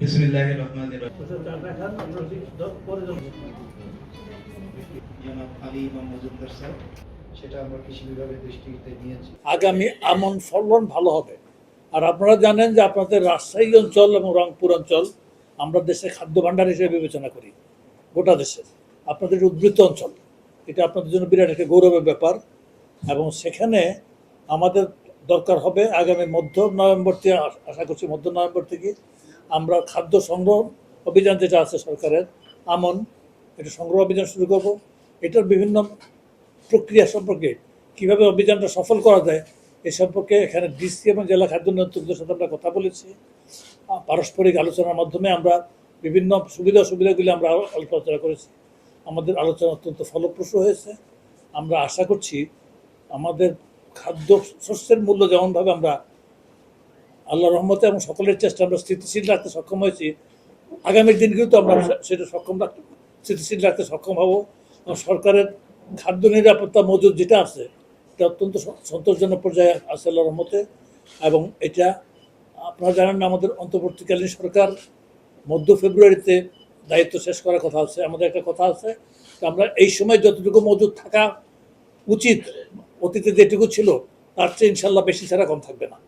বিসমিল্লাহির রহমানির রহিম। জনাব আলী ইমাম মজুমদার স্যার সেটা আমরা কৃষি বিভাগের দৃষ্টিতে নিয়েছি। আগামী আমন ফলন ভালো হবে। আর আপনারা জানেন যে আপনাদের রাজশাহী অঞ্চল এবং রংপুর অঞ্চল আমরা দেশে খাদ্য ভাণ্ডার হিসেবে বিবেচনা করি গোটা দেশে। আপনাদের উদ্বৃত্ত অঞ্চল। এটা আপনাদের জন্য বিরাট একটা গৌরবের ব্যাপার। এবং সেখানে আমাদের দরকার হবে আগামী মধ্য নভেম্বর থেকে আশা করছি মধ্য নভেম্বর থেকে আমরা খাদ্য সংগ্রহ অভিযান যেটা আছে সরকারের, আমন, এটা সংগ্রহ অভিযান শুরু করব। এটার বিভিন্ন প্রক্রিয়া সম্পর্কে কীভাবে অভিযানটা সফল করা যায়, এ সম্পর্কে এখানে ডিসি এবং জেলা খাদ্য নিয়ন্ত্রকদের সাথে আমরা কথা বলেছি। পারস্পরিক আলোচনার মাধ্যমে আমরা বিভিন্ন সুবিধা অসুবিধাগুলি আমরা আলো- আলোচনা করেছি। আমাদের আলোচনা অত্যন্ত ফলপ্রসূ হয়েছে। আমরা আশা করছি আমাদের খাদ্য শস্যের মূল্য যেমনভাবে আমরা আল্লাহ রহমতে এবং সকলের চেষ্টা আমরা স্থিতিশীল রাখতে সক্ষম হয়েছি। আগামী কিন্তু আমরা সেটা সক্ষম রাখতে স্থিতিশীল রাখতে সক্ষম হব। সরকারের খাদ্য নিরাপত্তা মজুদ যেটা আছে, এটা অত্যন্ত সন্তোষজনক পর্যায়ে আছে আল্লাহ রহমতে। এবং এটা আপনারা জানেন আমাদের অন্তর্বর্তীকালীন সরকার মধ্য ফেব্রুয়ারিতে দায়িত্ব শেষ করার কথা আছে, আমাদের একটা কথা আছে। আমরা এই সময় যতটুকু মজুদ থাকা উচিত, অতীতে যেটুকু ছিল, তার চেয়ে ইনশাল্লাহ বেশি ছাড়া কম থাকবে না।